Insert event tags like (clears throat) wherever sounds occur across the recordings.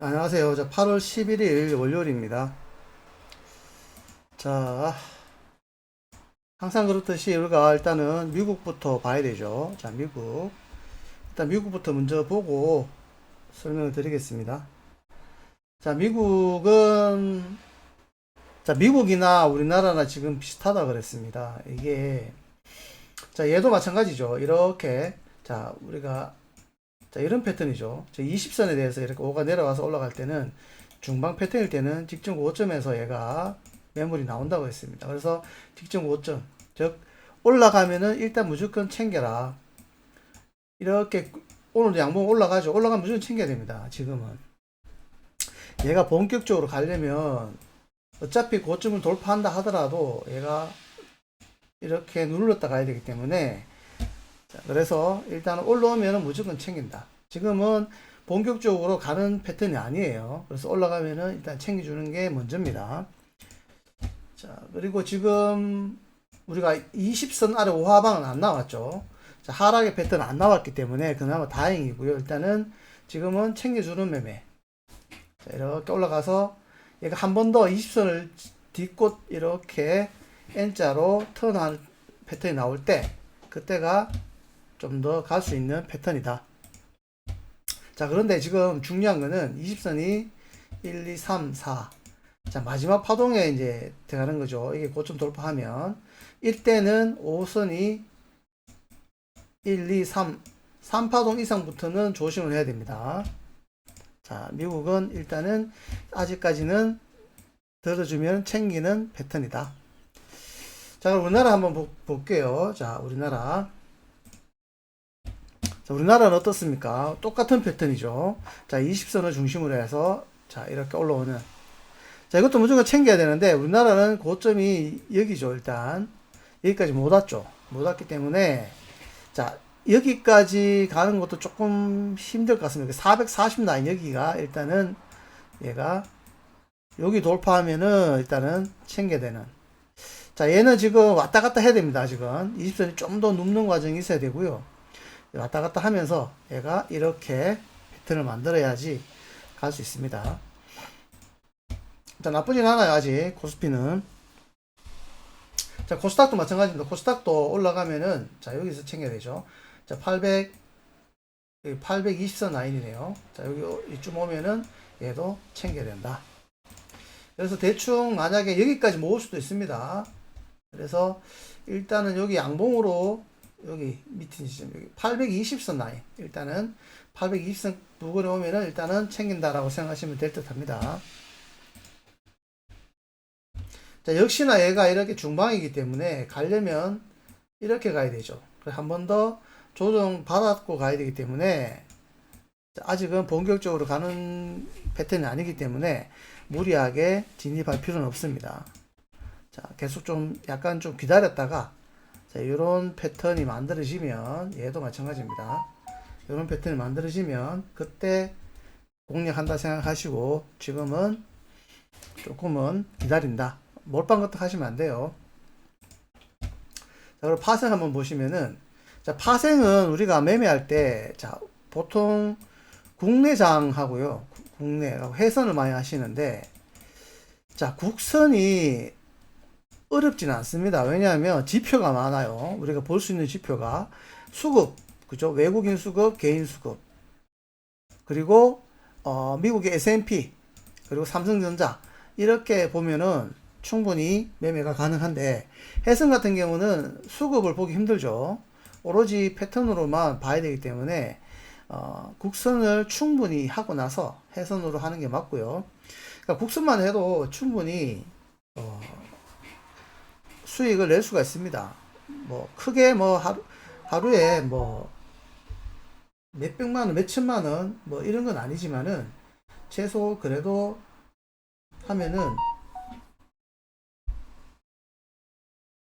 안녕하세요. 자, 8월 11일 월요일입니다. 자, 항상 그렇듯이 우리가 일단은 미국부터 봐야 되죠. 자, 미국. 일단 미국부터 먼저 보고 설명을 드리겠습니다. 자, 미국은, 자, 미국이나 우리나라나 지금 비슷하다 그랬습니다. 이게, 자, 얘도 마찬가지죠. 이렇게, 자, 우리가 자, 이런 패턴이죠. 저 20선에 대해서 이렇게 5가 내려와서 올라갈 때는 중방 패턴일 때는 직전 고점에서 얘가 매물이 나온다고 했습니다. 그래서 직전 고점, 즉 올라가면은 일단 무조건 챙겨라. 이렇게 오늘도 양봉 올라가죠. 올라가면 무조건 챙겨야 됩니다. 지금은. 얘가 본격적으로 가려면 어차피 고점을 돌파한다 하더라도 얘가 이렇게 눌렀다 가야 되기 때문에 자, 그래서 일단 올라오면 무조건 챙긴다. 지금은 본격적으로 가는 패턴이 아니에요. 그래서 올라가면은 일단 챙겨주는 게 먼저입니다. 자, 그리고 지금 우리가 20선 아래 5하방은 안 나왔죠. 자, 하락의 패턴 안 나왔기 때문에 그나마 다행이고요. 일단은 지금은 챙겨주는 매매. 자, 이렇게 올라가서 얘가 한 번 더 20선을 딛고 이렇게 N자로 턴한 패턴이 나올 때 그때가 좀 더 갈 수 있는 패턴이다. 자, 그런데 지금 중요한 거는 20선이 1, 2, 3, 4. 자, 마지막 파동에 이제 들어가는 거죠. 이게 고점 돌파하면. 이때는 5선이 1, 2, 3, 3파동 이상부터는 조심을 해야 됩니다. 자, 미국은 일단은 아직까지는 들어주면 챙기는 패턴이다. 자, 그럼 우리나라 한번 보, 볼게요. 자, 우리나라. 자, 우리나라는 어떻습니까? 똑같은 패턴이죠. 자, 20선을 중심으로 해서 자, 이렇게 올라오는. 자, 이것도 무조건 챙겨야 되는데 우리나라는 고점이 여기죠, 일단. 여기까지 못 왔죠. 못 왔기 때문에 자, 여기까지 가는 것도 조금 힘들 것 같습니다. 440 라인 여기가 일단은 얘가 여기 돌파하면은 일단은 챙겨야 되는. 자, 얘는 지금 왔다 갔다 해야 됩니다, 지금. 20선이 좀 더 눕는 과정이 있어야 되고요. 왔다 갔다 하면서 얘가 이렇게 패턴을 만들어야지 갈 수 있습니다. 자, 나쁘진 않아요, 아직. 코스피는. 자, 코스닥도 마찬가지입니다. 코스닥도 올라가면은, 자, 여기서 챙겨야 되죠. 자, 800, 820선 라인이네요. 자, 여기 이쯤 오면은 얘도 챙겨야 된다. 그래서 대충 만약에 여기까지 모을 수도 있습니다. 그래서 일단은 여기 양봉으로 여기 밑에 지점 여기 820선 라인 일단은 820선 부근에 오면은 일단은 챙긴다라고 생각하시면 될 듯합니다. 자 역시나 얘가 이렇게 중방이기 때문에 가려면 이렇게 가야 되죠. 한 번 더 조정 받았고 가야 되기 때문에 아직은 본격적으로 가는 패턴이 아니기 때문에 무리하게 진입할 필요는 없습니다. 자 계속 좀 약간 좀 기다렸다가 자, 이런 패턴이 만들어지면 얘도 마찬가지입니다. 이런 패턴이 만들어지면 그때 공략한다 생각하시고 지금은 조금은 기다린다. 몰빵 같은 거 하시면 안 돼요. 자, 그리고 파생 한번 보시면은 자, 파생은 우리가 매매할 때 자, 보통 국내장 하고요. 국내 회선을 많이 하시는데 자, 국선이 어렵지는 않습니다. 왜냐하면 지표가 많아요. 우리가 볼 수 있는 지표가 수급, 그죠? 외국인 수급, 개인 수급, 그리고 어, 미국의 S&P, 그리고 삼성전자 이렇게 보면은 충분히 매매가 가능한데 해성 같은 경우는 수급을 보기 힘들죠. 오로지 패턴으로만 봐야 되기 때문에 어, 국선을 충분히 하고 나서 해선으로 하는 게 맞고요. 그러니까 국선만 해도 충분히 어, 수익을 낼 수가 있습니다. 뭐 크게 뭐 하루 하루에 뭐 몇백만 원, 몇천만 원 뭐 이런 건 아니지만은 최소 그래도 하면은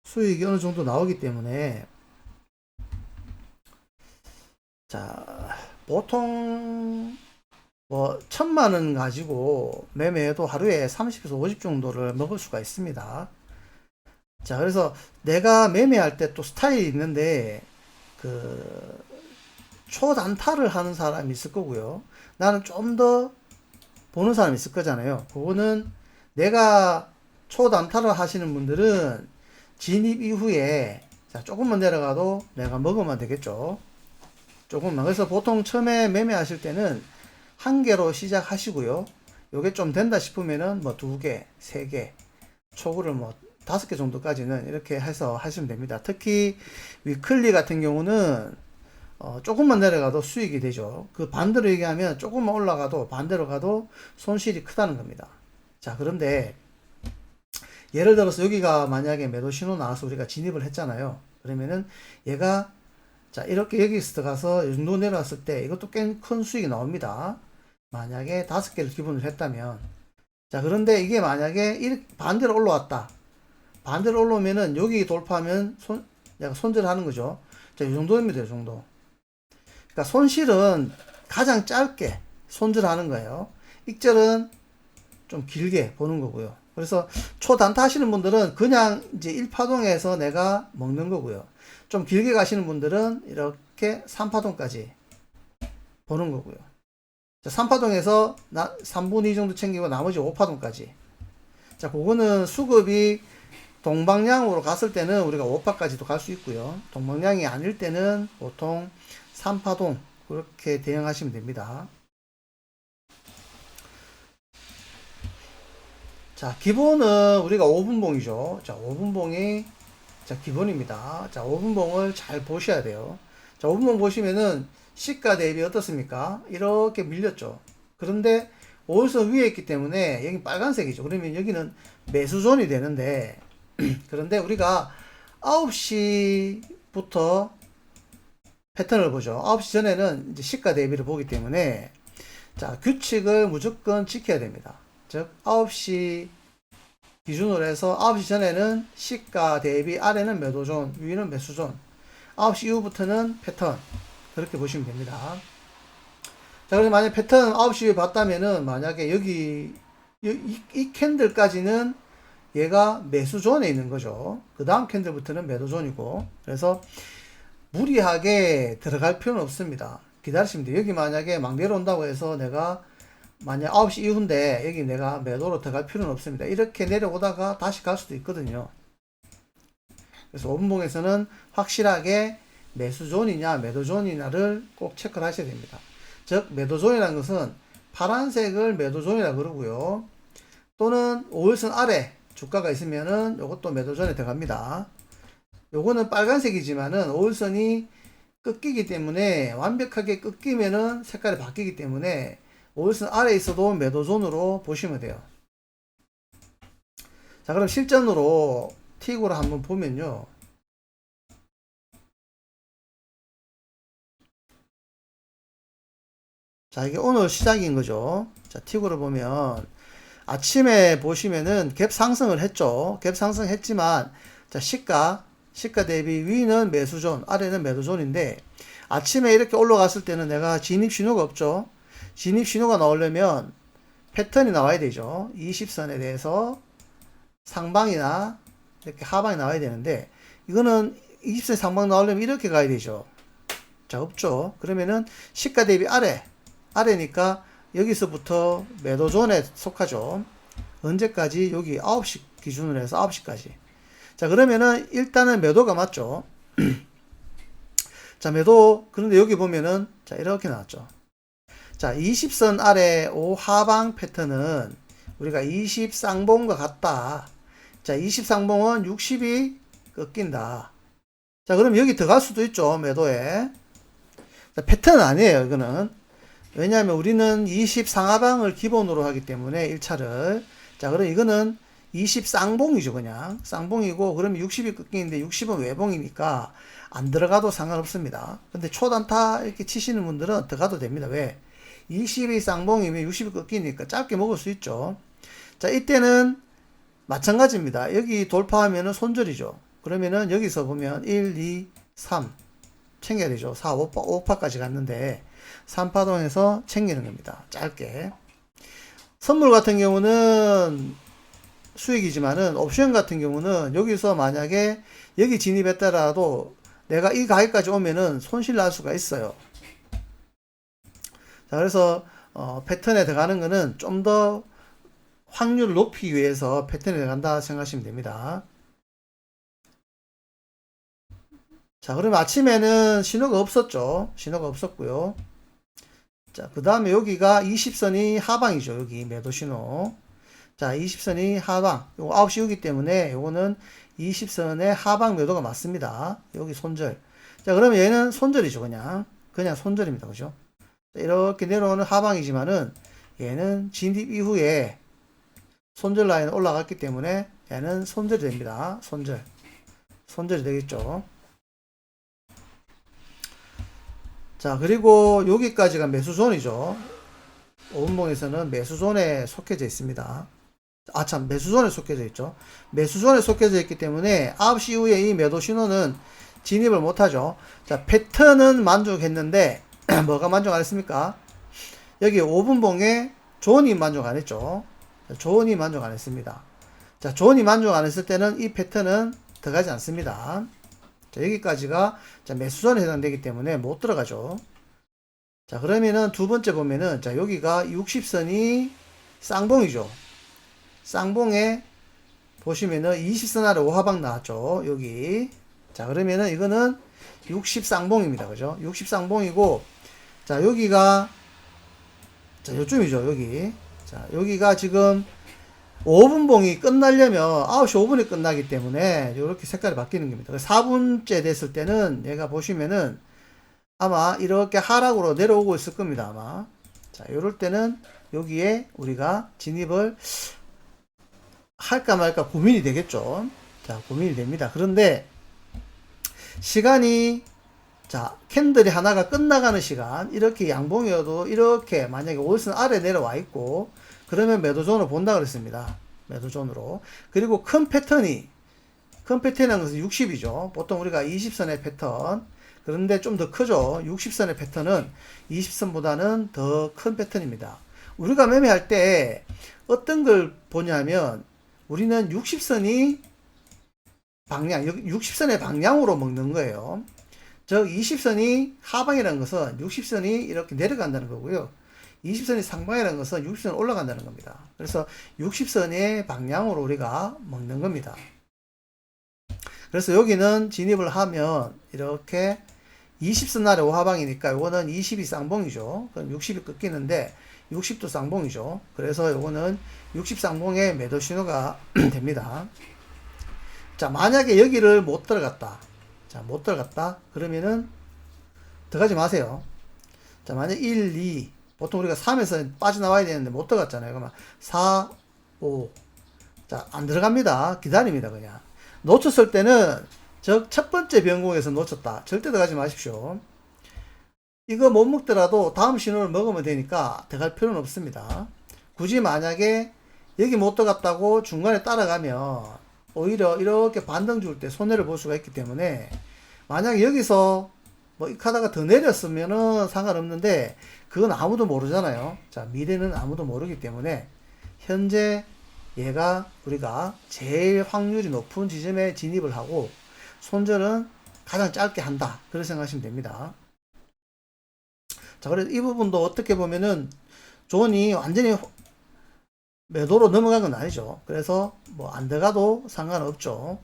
수익이 어느 정도 나오기 때문에 자 보통 뭐 천만 원 가지고 매매해도 하루에 30에서 50 정도를 먹을 수가 있습니다. 자, 그래서 내가 매매할 때 또 스타일이 있는데, 그, 초단타를 하는 사람이 있을 거고요. 나는 좀 더 보는 사람이 있을 거잖아요. 그거는 내가 초단타를 하시는 분들은 진입 이후에 자, 조금만 내려가도 내가 먹으면 되겠죠. 조금만. 그래서 보통 처음에 매매하실 때는 한 개로 시작하시고요. 요게 좀 된다 싶으면은 뭐 두 개, 세 개, 초구를 뭐 다섯 개 정도까지는 이렇게 해서 하시면 됩니다. 특히 위클리 같은 경우는 어, 조금만 내려가도 수익이 되죠. 그 반대로 얘기하면 조금만 올라가도 반대로 가도 손실이 크다는 겁니다. 자, 그런데 예를 들어서 여기가 만약에 매도 신호 나와서 우리가 진입을 했잖아요. 그러면은 얘가 자, 이렇게 여기서 들어가서 이 정도 내려왔을 때 이것도 꽤 큰 수익이 나옵니다. 만약에 다섯 개를 기본으로 했다면. 자, 그런데 이게 만약에 반대로 올라왔다. 반대로 올라오면은 여기 돌파하면 손, 내가 손절하는 거죠. 자, 이 정도입니다. 이 정도. 그러니까 손실은 가장 짧게 손절하는 거예요. 익절은 좀 길게 보는 거고요. 그래서 초단타 하시는 분들은 그냥 이제 1파동에서 내가 먹는 거고요. 좀 길게 가시는 분들은 이렇게 3파동까지 보는 거고요. 자, 3파동에서 나, 3분의 2 정도 챙기고 나머지 5파동까지. 자, 그거는 수급이 동방향으로 갔을 때는 우리가 5파까지도 갈 수 있고요. 동방향이 아닐 때는 보통 3파동 그렇게 대응하시면 됩니다. 자, 기본은 우리가 5분봉이죠. 자, 5분봉이 자, 기본입니다. 자, 5분봉을 잘 보셔야 돼요. 자, 5분봉 보시면은 시가 대비 어떻습니까? 이렇게 밀렸죠. 그런데 5일선 위에 있기 때문에 여기 빨간색이죠. 그러면 여기는 매수존이 되는데 (clears throat) 그런데 우리가 9시부터 패턴을 보죠. 9시 전에는 이제 시가 대비를 보기 때문에 자, 규칙을 무조건 지켜야 됩니다. 즉 9시 기준으로 해서 9시 전에는 시가 대비 아래는 매도존, 위는 매수존. 9시 이후부터는 패턴. 그렇게 보시면 됩니다. 자, 그래서 만약 패턴 9시에 봤다면은 만약에 여기 이, 이, 이 캔들까지는 얘가 매수존에 있는 거죠. 그 다음 캔들부터는 매도존이고. 그래서 무리하게 들어갈 필요는 없습니다. 기다리시면 돼요. 여기 만약에 막 내려온다고 해서 내가 만약 9시 이후인데 여기 내가 매도로 들어갈 필요는 없습니다. 이렇게 내려오다가 다시 갈 수도 있거든요. 그래서 5분봉에서는 확실하게 매수존이냐 매도존이냐를 꼭 체크를 하셔야 됩니다. 즉 매도존이라는 것은 파란색을 매도존이라 그러고요. 또는 5일선 아래 주가가 있으면은 이것도 매도존에 들어갑니다. 요거는 빨간색이지만은 5일선이 꺾이기 때문에 완벽하게 꺾이면은 색깔이 바뀌기 때문에 5일선 아래에 있어도 매도존으로 보시면 돼요. 자, 그럼 실전으로 틱으로 한번 보면요. 자, 이게 오늘 시작인 거죠. 자, 틱으로 보면 아침에 보시면은 갭 상승을 했죠. 갭 상승했지만 자, 시가 시가 대비 위는 매수존, 아래는 매도존인데 아침에 이렇게 올라갔을 때는 내가 진입 신호가 없죠. 진입 신호가 나오려면 패턴이 나와야 되죠. 20선에 대해서 상방이나 이렇게 하방이 나와야 되는데 이거는 20선 상방 나오려면 이렇게 가야 되죠. 자, 없죠. 그러면은 시가 대비 아래, 아래니까 여기서부터 매도존에 속하죠. 언제까지? 여기 9시 기준으로 해서 9시까지. 자, 그러면은 일단은 매도가 맞죠. (clears throat) 자, 매도. 그런데 여기 보면은 자, 이렇게 나왔죠. 자, 20선 아래 5 하방 패턴은 우리가 20 쌍봉과 같다. 자, 20 쌍봉은 60이 꺾인다. 자, 그럼 여기 들어갈 수도 있죠. 매도에. 자, 패턴은 아니에요. 이거는. 왜냐하면 우리는 20 상하방을 기본으로 하기 때문에 1차를. 자, 그럼 이거는 20 쌍봉이죠, 그냥. 쌍봉이고, 그러면 60이 꺾이는데 60은 외봉이니까 안 들어가도 상관없습니다. 근데 초단타 이렇게 치시는 분들은 들어가도 됩니다. 왜? 20이 쌍봉이면 60이 꺾이니까 짧게 먹을 수 있죠. 자, 이때는 마찬가지입니다. 여기 돌파하면은 손절이죠. 그러면은 여기서 보면 1, 2, 3 챙겨야 되죠. 4, 5파, 5파까지 갔는데 3파동에서 챙기는 겁니다. 짧게. 선물 같은 경우는 수익이지만은 옵션 같은 경우는 여기서 만약에 여기 진입했더라도 내가 이 가격까지 오면은 손실 날 수가 있어요. 자, 그래서 어, 패턴에 들어가는 거는 좀 더 확률을 높이기 위해서 패턴에 들어간다 생각하시면 됩니다. 자, 그러면 아침에는 신호가 없었죠. 신호가 없었고요. 자, 그 다음에 여기가 20선이 하방이죠. 여기 매도 신호. 자, 20선이 하방. 요거 9시 오기 때문에 요거는 20선의 하방 매도가 맞습니다. 여기 손절. 자, 그러면 얘는 손절이죠. 그냥. 그냥 손절입니다. 그죠? 자, 이렇게 내려오는 하방이지만은 얘는 진입 이후에 손절 라인 올라갔기 때문에 얘는 손절이 됩니다. 손절. 손절이 되겠죠. 자, 그리고 여기까지가 매수존이죠. 5분봉에서는 매수존에 속해져 있습니다. 아, 참, 매수존에 속해져 있죠. 매수존에 속해져 있기 때문에 9시 이후에 이 매도 신호는 진입을 못하죠. 자, 패턴은 만족했는데, (clears throat) 뭐가 만족 안 했습니까? 여기 5분봉에 존이 만족 안 했죠. 자, 존이 만족 안 했습니다. 자, 존이 만족 안 했을 때는 이 패턴은 들어가지 않습니다. 자, 여기까지가 자, 매수존에 해당되기 때문에 못 들어가죠. 자, 그러면은 두 번째 보면은 자, 여기가 60선이 쌍봉이죠. 쌍봉에 보시면은 20선 아래 5하방 나왔죠. 여기. 자, 그러면은 이거는 60 쌍봉입니다. 그죠? 60 쌍봉이고 자, 여기가 자, 요쯤이죠. 여기. 자, 여기가 지금 5분봉이 끝나려면 9시 5분에 끝나기 때문에 이렇게 색깔이 바뀌는 겁니다. 4분째 됐을 때는 얘가 보시면은 아마 이렇게 하락으로 내려오고 있을 겁니다. 아마. 자, 이럴 때는 여기에 우리가 진입을 할까 말까 고민이 되겠죠. 자, 고민이 됩니다. 그런데 시간이 자, 캔들이 하나가 끝나가는 시간, 이렇게 양봉이어도 이렇게 만약에 5일선 아래 내려와 있고, 그러면 매도존을 본다 그랬습니다. 매도존으로. 그리고 큰 패턴이, 큰 패턴이라는 것은 60이죠. 보통 우리가 20선의 패턴. 그런데 좀 더 크죠. 60선의 패턴은 20선보다는 더 큰 패턴입니다. 우리가 매매할 때 어떤 걸 보냐면, 우리는 60선이 방향, 60선의 방향으로 먹는 거예요. 즉 20선이 하방이라는 것은 60선이 이렇게 내려간다는 거고요. 20선이 상방이라는 것은 60선 올라간다는 겁니다. 그래서 60선의 방향으로 우리가 먹는 겁니다. 그래서 여기는 진입을 하면 이렇게 20선 아래 5하방이니까 이거는 20이 쌍봉이죠. 그럼 60이 끊기는데 60도 쌍봉이죠. 그래서 이거는 60 쌍봉의 매도 신호가 (clears throat) 됩니다. 자, 만약에 여기를 못 들어갔다. 자, 못 들어갔다. 그러면은 들어가지 마세요. 자, 만약 1, 2, 보통 우리가 3에서 빠져나와야 되는데 못 들어갔잖아요. 그러면 4, 5. 자, 안 들어갑니다. 기다립니다, 그냥. 놓쳤을 때는 즉 첫 번째 변공에서 놓쳤다. 절대 들어가지 마십시오. 이거 못 먹더라도 다음 신호를 먹으면 되니까 들어갈 필요는 없습니다. 굳이 만약에 여기 못 들어갔다고 중간에 따라가면 오히려 이렇게 반등 줄 때 손해를 볼 수가 있기 때문에 만약에 여기서 뭐 이 카드가 더 내렸으면은 상관없는데 그건 아무도 모르잖아요. 자, 미래는 아무도 모르기 때문에 현재 얘가 우리가 제일 확률이 높은 지점에 진입을 하고 손절은 가장 짧게 한다. 그렇게 생각하시면 됩니다. 자, 그래서 이 부분도 어떻게 보면은 존이 완전히 매도로 넘어간 건 아니죠. 그래서 뭐 안 들어가도 상관없죠.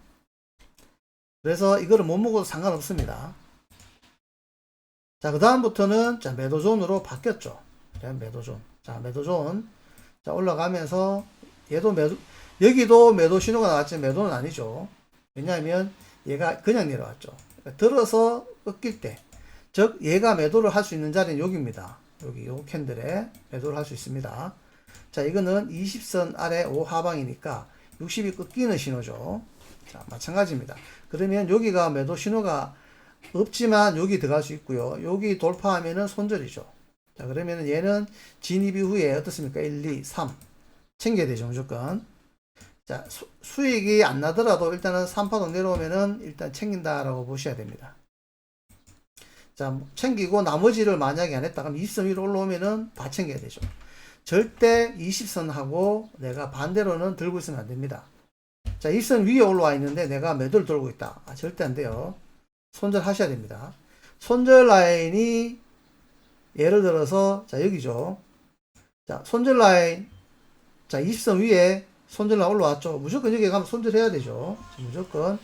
그래서 이거를 못 먹어도 상관없습니다. 자, 그 다음부터는 자, 매도존으로 바뀌었죠. 자, 매도존. 자, 매도존. 자, 올라가면서 얘도 매도, 여기도 매도 신호가 나왔지만 매도는 아니죠. 왜냐하면 얘가 그냥 내려왔죠. 그러니까 들어서 꺾일 때. 즉, 얘가 매도를 할 수 있는 자리는 여기입니다. 여기, 요 캔들에 매도를 할 수 있습니다. 자, 이거는 20선 아래 5 하방이니까 60이 꺾이는 신호죠. 자, 마찬가지입니다. 그러면 여기가 매도 신호가 없지만 여기 들어갈 수 있고요. 여기 돌파하면은 손절이죠. 자, 그러면은 얘는 진입 이후에 어떻습니까? 1, 2, 3. 챙겨야 되죠, 무조건. 자, 수, 수익이 안 나더라도 일단은 3파동 내려오면은 일단 챙긴다라고 보셔야 됩니다. 자, 챙기고 나머지를 만약에 안 했다 그럼 20선 위로 올라오면은 다 챙겨야 되죠. 절대 20선하고 내가 반대로는 들고 있으면 안 됩니다. 자, 20선 위에 올라와 있는데 내가 매도를 들고 있다. 아, 절대 안 돼요. 손절 하셔야 됩니다. 손절 라인이 예를 들어서 자, 여기죠. 자, 손절 라인. 자, 20선 위에 손절 라인 올라왔죠. 무조건 여기 가면 손절해야 되죠. 무조건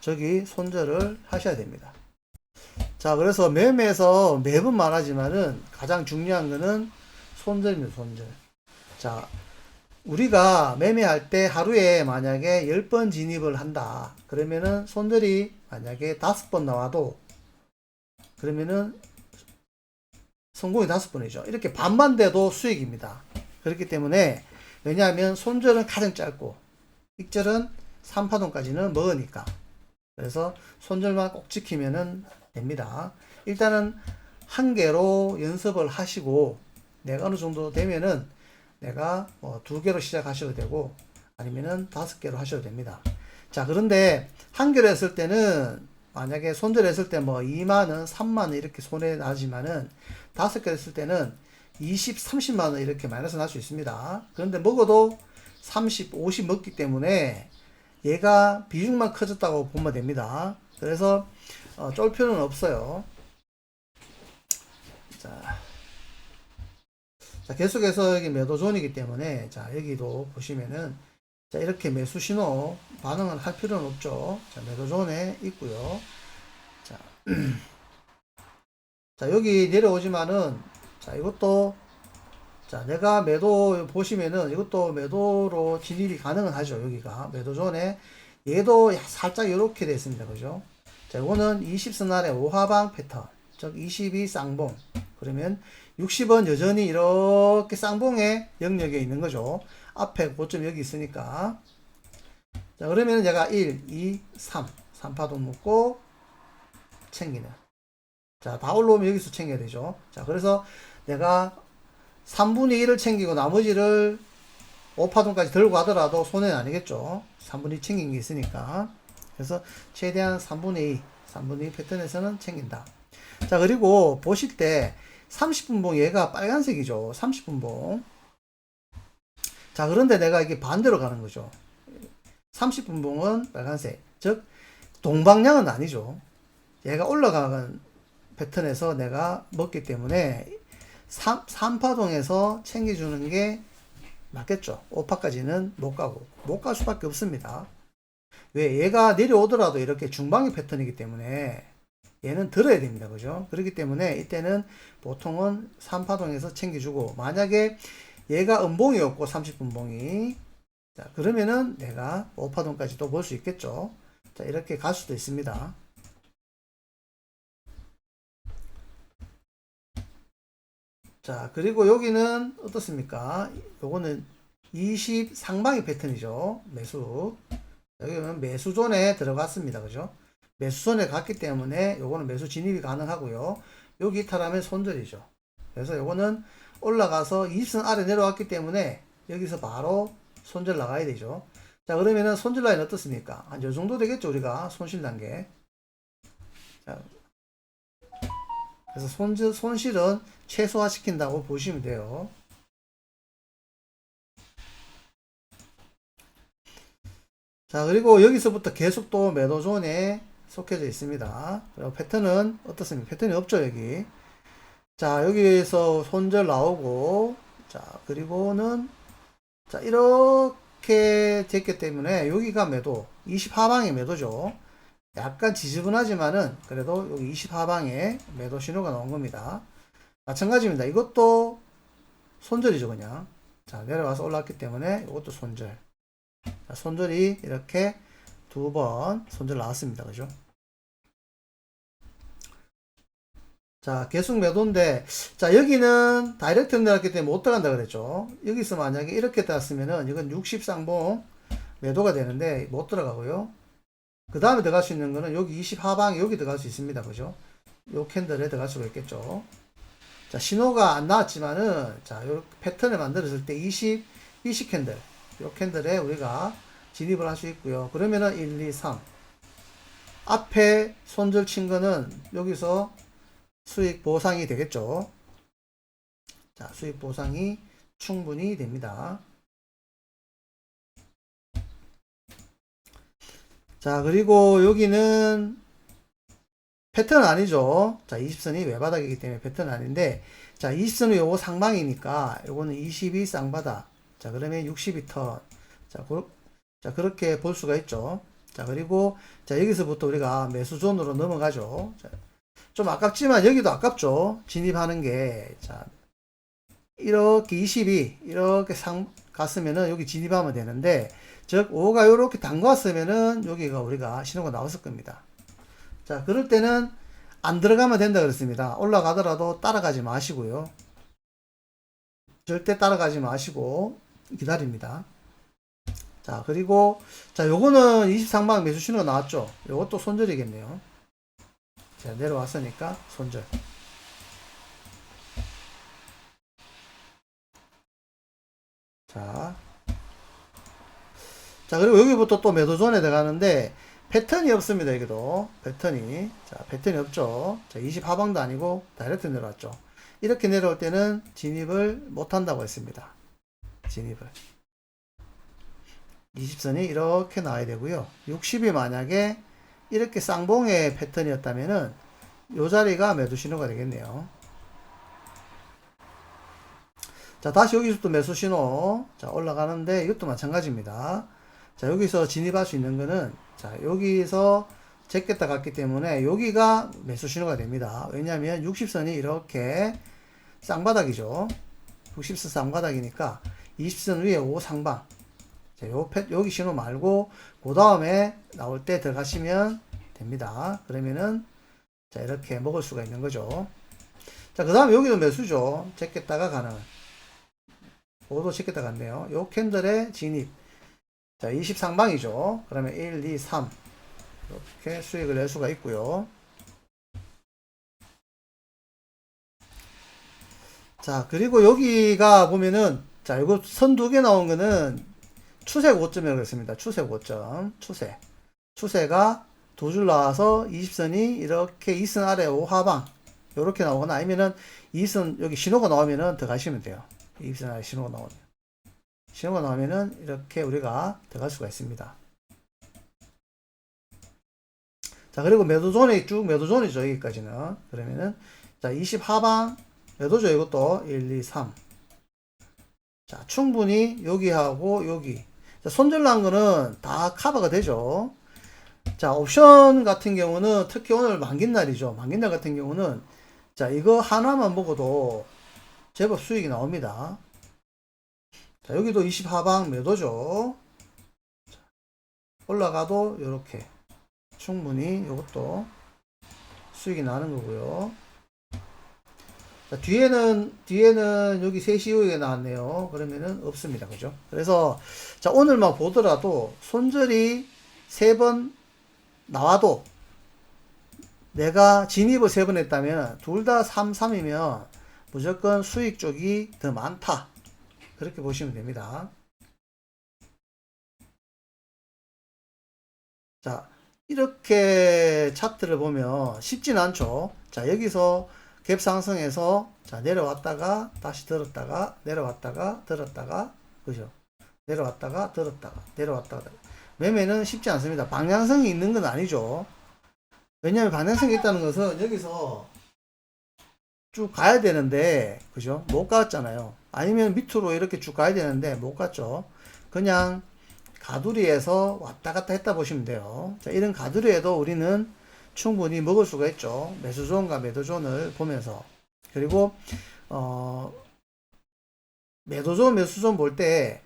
저기 손절을 하셔야 됩니다. 자, 그래서 매매에서 매번 말하지만은 가장 중요한 거는 손절입니다, 손절. 자, 우리가 매매할 때 하루에 만약에 10번 진입을 한다. 그러면은 손절이 만약에 5번 나와도 그러면은 성공이 5번이죠. 이렇게 반만 돼도 수익입니다. 그렇기 때문에 왜냐하면 손절은 가장 짧고 익절은 3파동까지는 먹으니까 그래서 손절만 꼭 지키면은 됩니다. 일단은 한 개로 연습을 하시고 내가 어느 정도 되면은 내가 뭐 두 개로 시작하셔도 되고 아니면은 다섯 개로 하셔도 됩니다. 자, 그런데 한 개로 했을 때는 만약에 손절했을 때 뭐 2만원, 3만원 이렇게 손해 나지만은 다섯 개 했을 때는 20, 30만원 이렇게 마이너스 날 수 있습니다. 그런데 먹어도 30, 50 먹기 때문에 얘가 비중만 커졌다고 보면 됩니다. 그래서 어, 쫄 필요는 없어요. 자, 자, 계속해서 여기 매도 존이기 때문에 자, 여기도 보시면은 자, 이렇게 매수 신호 반응을 할 필요는 없죠. 자, 매도 존에 있고요. 자, (clears throat) 자, 여기 내려오지만은 자, 이것도 자, 내가 매도 보시면은 이것도 매도로 진입이 가능은 하죠. 여기가 매도 존에 얘도 살짝 이렇게 됐습니다. 그죠? 자, 이거는 20선 아래 5하방 패턴. 즉 22 쌍봉. 그러면 60은 여전히 이렇게 쌍봉의 영역에 있는 거죠. 앞에 고점 여기 있으니까. 자, 그러면 얘가 1, 2, 3. 3파동 묶고 챙기는. 자, 다 올라오면 여기서 챙겨야 되죠. 자, 그래서 내가 3분의 1을 챙기고 나머지를 5파동까지 들고 가더라도 손해는 아니겠죠. 3분의 2 챙긴 게 있으니까. 그래서 최대한 3분의 2, 3분의 2 패턴에서는 챙긴다. 자, 그리고 보실 때 30분봉 얘가 빨간색이죠. 30분봉. 자, 그런데 내가 이게 반대로 가는 거죠. 30분봉은 빨간색. 즉, 동방향은 아니죠. 얘가 올라가는 패턴에서 내가 먹기 때문에 3, 3파동에서 챙겨주는 게 맞겠죠. 5파까지는 못 가고. 못 갈 수밖에 없습니다. 왜? 얘가 내려오더라도 이렇게 중방의 패턴이기 때문에 얘는 들어야 됩니다. 그죠? 그렇기 때문에 이때는 보통은 3파동에서 챙겨주고 만약에 얘가 음봉이었고 30분봉이 자 그러면은 내가 5파동까지도 볼수 있겠죠. 자 이렇게 갈 수도 있습니다. 자 그리고 여기는 어떻습니까? 요거는 20 상방의 패턴이죠. 매수 여기는 매수 존에 들어갔습니다. 그죠? 매수선에 갔기 때문에 요거는 매수 진입이 가능하고요. 여기 이탈하면 손절이죠. 그래서 요거는 올라가서 20선 아래 내려왔기 때문에 여기서 바로 손절 나가야 되죠. 자, 그러면은 손절 라인 어떻습니까? 한 요 정도 되겠죠, 우리가 손실 단계. 자, 그래서 손질, 손실은 최소화 시킨다고 보시면 돼요. 자, 그리고 여기서부터 계속 또 매도존에 속해져 있습니다. 그리고 패턴은 어떻습니까? 패턴이 없죠, 여기. 자, 여기에서 손절 나오고, 자, 그리고는, 자, 이렇게 됐기 때문에 여기가 매도, 20 하방의 매도죠. 약간 지저분하지만은 그래도 여기 20 하방에 매도 신호가 나온 겁니다. 마찬가지입니다. 이것도 손절이죠, 그냥. 자, 내려가서 올라왔기 때문에 이것도 손절. 자, 손절이 이렇게 두 번 손절 나왔습니다. 그죠? 자, 계속 매도인데, 자, 여기는 다이렉트 내렸기 때문에 못 들어간다 그랬죠. 여기서 만약에 이렇게 땄으면은 이건 60 쌍봉 매도가 되는데 못 들어가고요. 그 다음에 들어갈 수 있는 거는 여기 20 하방에 여기 들어갈 수 있습니다. 그죠? 요 캔들에 들어갈 수가 있겠죠. 자, 신호가 안 나왔지만은, 자, 요 패턴을 만들었을 때 20, 20 캔들, 요 캔들에 우리가 진입을 할 수 있고요. 그러면은 1, 2, 3. 앞에 손절 친 거는 여기서 수익 보상이 되겠죠. 자, 수익 보상이 충분히 됩니다. 자, 그리고 여기는 패턴 아니죠. 자, 20선이 외바닥이기 때문에 패턴 아닌데, 자, 20선은 요거 상방이니까 요거는 22 쌍바닥. 자, 그러면 62 턴. 자, 그, 자, 그렇게 볼 수가 있죠. 자, 그리고 자, 여기서부터 우리가 매수존으로 넘어가죠. 자, 좀 아깝지만 여기도 아깝죠. 진입하는 게. 자, 이렇게 22 이렇게 상 갔으면은 여기 진입하면 되는데 즉 5가 이렇게 담갔으면은 여기가 우리가 신호가 나왔을 겁니다. 자, 그럴 때는 안 들어가면 된다 그랬습니다. 올라가더라도 따라가지 마시고요. 절대 따라가지 마시고 기다립니다. 자, 그리고 자, 요거는 23방 매수 신호가 나왔죠. 요것도 손절이겠네요. 자, 내려왔으니까 손절. 자. 자, 그리고 여기부터 또 매도존에 들어가는데 패턴이 없습니다. 여기도 패턴이 자 패턴이 없죠. 자 20 하방도 아니고 다이렉트 내려왔죠. 이렇게 내려올 때는 진입을 못 한다고 했습니다. 진입을 20선이 이렇게 나와야 되고요. 60이 만약에 이렇게 쌍봉의 패턴이었다면은 요 자리가 매도 신호가 되겠네요. 자 다시 여기서 또 매수 신호 자 올라가는데 이것도 마찬가지입니다. 자 여기서 진입할 수 있는 거는 자 여기서 제꼈다 갔기 때문에 여기가 매수 신호가 됩니다 왜냐하면 60선이 이렇게 쌍바닥이죠 60선 쌍바닥이니까 20선 위에 5 상방 자, 요 패, 여기 신호 말고 그 다음에 나올 때 들어가시면 됩니다 그러면은 자 이렇게 먹을 수가 있는 거죠 자 그 다음에 여기도 매수죠 제꼈다가 가는 5도 제꼈다 갔네요 요 캔들의 진입 자, 20 상방이죠. 그러면 1, 2, 3. 이렇게 수익을 낼 수가 있고요. 자, 그리고 여기가 보면은, 자, 이거 선 두 개 나온 거는 추세 고점이라고 했습니다. 추세 고점. 추세. 추세가 두 줄 나와서 20선이 이렇게 2선 아래 5하방. 이렇게 나오거나 아니면은 2선 여기 신호가 나오면은 더 가시면 돼요. 2선 아래 신호가 나오면. 신호가 나오면은 이렇게 우리가 들어갈 수가 있습니다. 자, 그리고 매도존이 쭉 매도존이죠. 여기까지는. 그러면은, 자, 20 하방, 매도죠. 이것도 1, 2, 3. 자, 충분히 여기하고 여기. 자, 손절난 거는 다 커버가 되죠. 자, 옵션 같은 경우는 특히 오늘 만기날이죠. 만기날 같은 경우는 자, 이거 하나만 먹어도 제법 수익이 나옵니다. 자, 여기도 20 하방 매도죠. 올라가도 이렇게 충분히 이것도 수익이 나는 거고요. 자, 뒤에는 뒤에는 여기 3시 이후에 나왔네요. 그러면은 없습니다. 그죠? 그래서 자, 오늘만 보더라도 손절이 세 번 나와도 내가 진입을 세 번 했다면 둘 다 3, 3이면 무조건 수익 쪽이 더 많다. 그렇게 보시면 됩니다. 자, 이렇게 차트를 보면 쉽진 않죠. 자, 여기서 갭 상승해서 자, 내려왔다가 다시 들었다가 내려왔다가 들었다가 그죠? 내려왔다가 들었다가 내려왔다가 매매는 쉽지 않습니다. 방향성이 있는 건 아니죠. 왜냐하면 방향성이 있다는 것은 여기서 쭉 가야 되는데 그죠? 못 갔잖아요. 아니면 밑으로 이렇게 쭉 가야 되는데 못 갔죠. 그냥 가두리에서 왔다 갔다 했다 보시면 돼요. 자, 이런 가두리에도 우리는 충분히 먹을 수가 있죠. 매수존과 매도존을 보면서. 그리고, 어, 매도존, 매수존 볼 때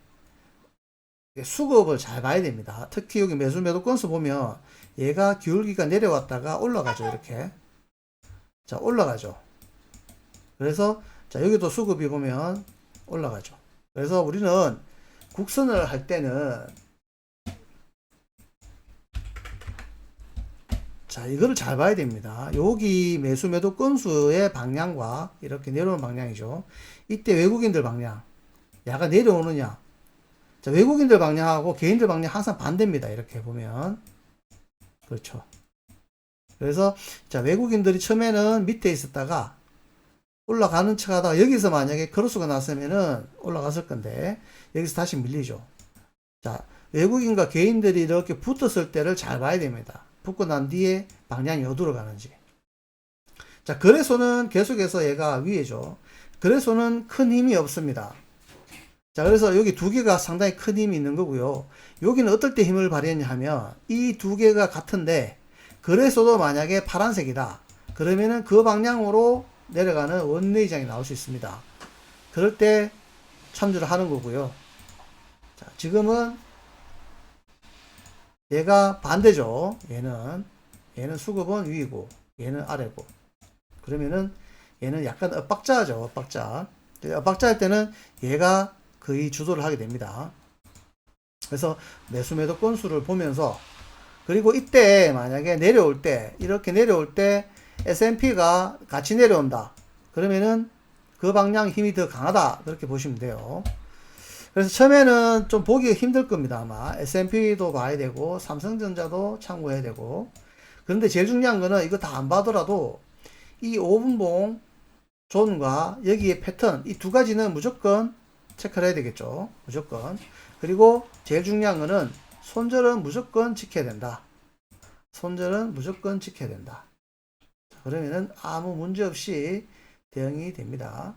수급을 잘 봐야 됩니다. 특히 여기 매수, 매도 건수 보면 얘가 기울기가 내려왔다가 올라가죠. 이렇게. 자, 올라가죠. 그래서, 자, 여기도 수급이 보면 올라가죠. 그래서 우리는 국선을 할 때는 자, 이거를 잘 봐야 됩니다. 여기 매수 매도 건수의 방향과 이렇게 내려오는 방향이죠. 이때 외국인들 방향. 야가 내려오느냐. 자, 외국인들 방향하고 개인들 방향 항상 반대입니다. 이렇게 보면. 그렇죠. 그래서, 자, 외국인들이 처음에는 밑에 있었다가 올라가는 척 하다가 여기서 만약에 크로스가 났으면은 올라갔을 건데, 여기서 다시 밀리죠. 자, 외국인과 개인들이 이렇게 붙었을 때를 잘 봐야 됩니다. 붙고 난 뒤에 방향이 어디로 가는지. 자, 거래소는 계속해서 얘가 위에죠. 그래서는 큰 힘이 없습니다. 자, 그래서 여기 두 개가 상당히 큰 힘이 있는 거고요. 여기는 어떨 때 힘을 발휘했냐 하면 이 두 개가 같은데 그래서도 만약에 파란색이다. 그러면은 그 방향으로 내려가는 원내이장이 나올 수 있습니다. 그럴 때 참조를 하는 거고요. 자, 지금은 얘가 반대죠. 얘는 얘는 수급은 위고 얘는 아래고. 그러면은 얘는 약간 엇박자죠. 엇박자. 엇박자일 때는 얘가 거의 주도를 하게 됩니다. 그래서 매수 매도 건수를 보면서 그리고 이때 만약에 내려올 때 이렇게 내려올 때 S&P가 같이 내려온다. 그러면은 그 방향 힘이 더 강하다. 그렇게 보시면 돼요. 그래서 처음에는 좀 보기 힘들 겁니다. 아마 S&P도 봐야 되고 삼성전자도 참고해야 되고 그런데 제일 중요한 거는 이거 다 안 봐더라도 이 5분봉 존과 여기에 패턴 이 두 가지는 무조건 체크를 해야 되겠죠. 무조건. 그리고 제일 중요한 거는 손절은 무조건 지켜야 된다. 손절은 무조건 지켜야 된다. 자, 그러면은 아무 문제 없이 대응이 됩니다.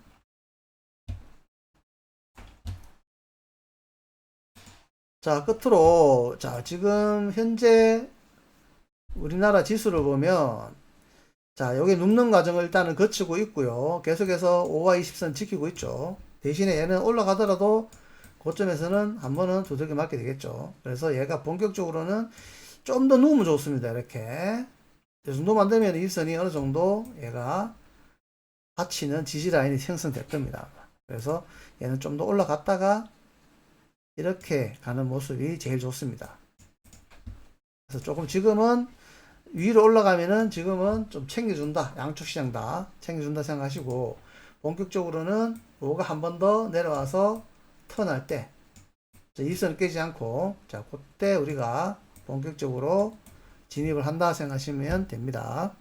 자, 끝으로, 자, 지금 현재 우리나라 지수를 보면, 자, 여기 눕는 과정을 일단은 거치고 있고요. 계속해서 5와 20선 지키고 있죠. 대신에 얘는 올라가더라도 고점에서는 한 번은 두들겨 맞게 되겠죠. 그래서 얘가 본격적으로는 좀 더 누우면 좋습니다. 이렇게. 이 정도 만들면 일선이 어느 정도 얘가 받치는 지지 라인이 형성될 겁니다. 그래서 얘는 좀 더 올라갔다가 이렇게 가는 모습이 제일 좋습니다. 그래서 조금 지금은 위로 올라가면은 지금은 좀 챙겨준다. 양쪽 시장 다 챙겨준다 생각하시고 본격적으로는 뭐가 한 번 더 내려와서 턴할 때 일선을 깨지 않고 자 그때 우리가 본격적으로 진입을 한다 생각하시면 됩니다.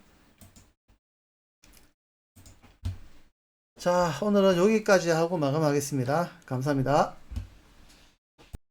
자 오늘은 여기까지 하고 마감하겠습니다. 감사합니다.